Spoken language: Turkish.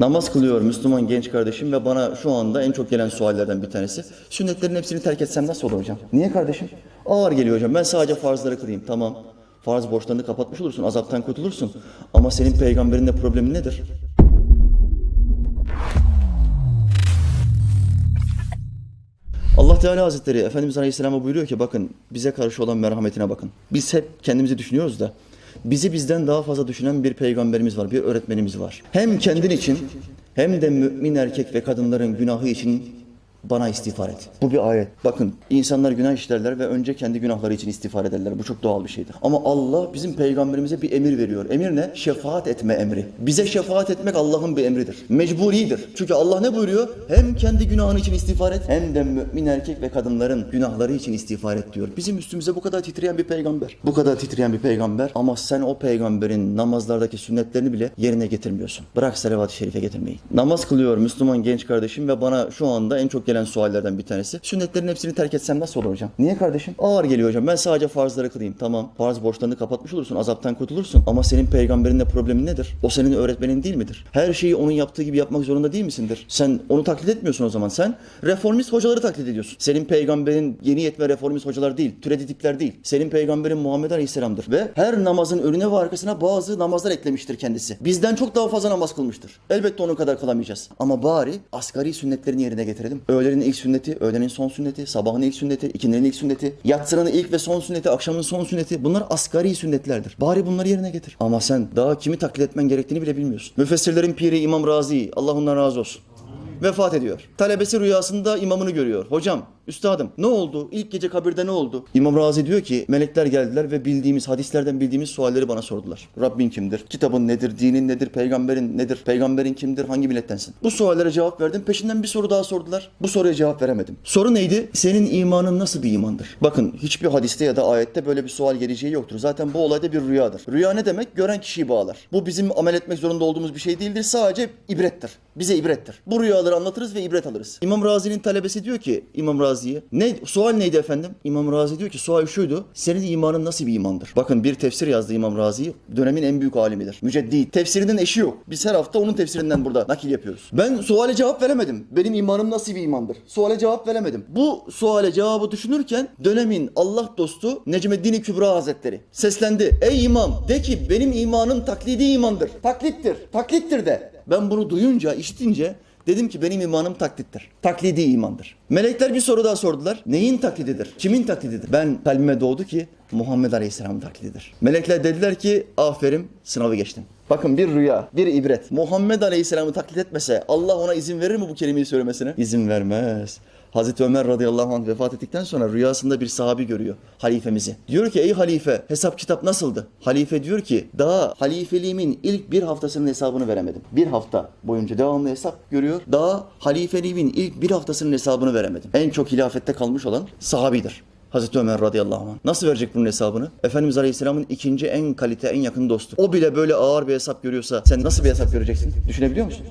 Namaz kılıyor Müslüman genç kardeşim ve bana şu anda en çok gelen suallerden bir tanesi. Sünnetlerin hepsini terk etsem nasıl olur hocam? Niye kardeşim? Ağır geliyor hocam. Ben sadece farzları kılayım. Tamam. Farz borçlarını kapatmış olursun. Azaptan kurtulursun. Ama senin peygamberinde problemin nedir? Allah Teala Hazretleri Efendimiz Aleyhisselam'a buyuruyor ki bakın bize karşı olan merhametine bakın. Biz hep kendimizi düşünüyoruz da bizi bizden daha fazla düşünen bir peygamberimiz var, bir öğretmenimiz var. Hem kendin için hem de mümin erkek ve kadınların günahı için bana istiğfar et. Bu bir ayet. Bakın insanlar günah işlerler ve önce kendi günahları için istiğfar ederler. Bu çok doğal bir şeydir. Ama Allah bizim peygamberimize bir emir veriyor. Emir ne? Şefaat etme emri. Bize şefaat etmek Allah'ın bir emridir. Mecburidir. Çünkü Allah ne buyuruyor? Hem kendi günahın için istiğfar et hem de mümin erkek ve kadınların günahları için istiğfar et diyor. Bizim üstümüze bu kadar titreyen bir peygamber. Bu kadar titreyen bir peygamber ama sen o peygamberin namazlardaki sünnetlerini bile yerine getirmiyorsun. Bırak salavat-ı şerife getirmeyi. Namaz kılıyor Müslüman genç kardeşim ve bana şu anda en çok gelen suallerden bir tanesi. Sünnetlerin hepsini terk etsem nasıl olur hocam? Niye kardeşim? Ağır geliyor hocam. Ben sadece farzları kılayım. Tamam. Farz borçlarını kapatmış olursun. Azaptan kurtulursun. Ama senin peygamberinde problemin nedir? O senin öğretmenin değil midir? Her şeyi onun yaptığı gibi yapmak zorunda değil misindir? Sen onu taklit etmiyorsun o zaman. Sen reformist hocaları taklit ediyorsun. Senin peygamberin yeni yetme reformist hocalar değil. Türedi tipler değil. Senin peygamberin Muhammed Aleyhisselam'dır. Ve her namazın önüne ve arkasına bazı namazlar eklemiştir kendisi. Bizden çok daha fazla namaz kılmıştır. Elbette onun kadar kılamayacağız. Ama bari asgari sünnetlerini yerine getirelim. Öğlenin ilk sünneti, öğlenin son sünneti, sabahın ilk sünneti, ikindinin ilk sünneti, yatsının ilk ve son sünneti, akşamın son sünneti. Bunlar asgari sünnetlerdir. Bari bunları yerine getir. Ama sen daha kimi taklit etmen gerektiğini bile bilmiyorsun. Müfessirlerin piri İmam Razi, Allah ondan razı olsun vefat ediyor. Talebesi rüyasında imamını görüyor. Hocam, üstadım ne oldu? İlk gece kabirde ne oldu? İmam Razi diyor ki melekler geldiler ve bildiğimiz hadislerden bildiğimiz sualleri bana sordular. Rabbin kimdir? Kitabın nedir? Dinin nedir? Peygamberin nedir? Peygamberin kimdir? Hangi millettensin? Bu suallere cevap verdim. Peşinden bir soru daha sordular. Bu soruya cevap veremedim. Soru neydi? Senin imanın nasıl bir imandır? Bakın hiçbir hadiste ya da ayette böyle bir sual geleceği yoktur. Zaten bu olayda bir rüyadır. Rüya ne demek? Gören kişiyi bağlar. Bu bizim amel etmek zorunda olduğumuz bir şey değildir. Sadece ibrettir. Bize ibrettir. Bu rüyaları anlatırız ve ibret alırız. İmam Razi'nin talebesi diyor ki İmam Razi'ye ne sual neydi efendim? İmam Razi diyor ki sual şuydu. Senin imanın nasıl bir imandır? Bakın bir tefsir yazdı İmam Razi. Dönemin en büyük alimidir. Müceddit. Tefsirinin eşi yok. Biz her hafta onun tefsirinden burada nakil yapıyoruz. Ben suale cevap veremedim. Benim imanım nasıl bir imandır? Suale cevap veremedim. Bu suale cevabı düşünürken dönemin Allah dostu Necmeddin Kübra Hazretleri seslendi. Ey imam de ki benim imanım taklidi imandır. Taklittir. Taklittir de. Ben bunu duyunca, işitince Dedim ki benim imanım taklittir. Taklidi imandır. Melekler bir soru daha sordular. Neyin taklididir? Kimin taklididir? Ben kalbime doğdu ki Muhammed Aleyhisselam'ın taklididir. Melekler dediler ki aferin sınavı geçtin. Bakın bir rüya, bir ibret. Muhammed Aleyhisselam'ı taklit etmese Allah ona izin verir mi bu kelimeyi söylemesine? İzin vermez. Hazreti Ömer radıyallahu anh vefat ettikten sonra rüyasında bir sahabi görüyor halifemizi. Diyor ki ey halife hesap kitap nasıldı? Halife diyor ki daha halifeliğimin ilk bir haftasının hesabını veremedim. Bir hafta boyunca devamlı hesap görüyor. Daha halifeliğimin ilk bir haftasının hesabını veremedim. En çok hilafette kalmış olan sahabidir. Hazreti Ömer radıyallahu anh. Nasıl verecek bunun hesabını? Efendimiz Aleyhisselam'ın ikinci en kalite, en yakın dostu. O bile böyle ağır bir hesap görüyorsa sen nasıl bir hesap göreceksin? Düşünebiliyor musun?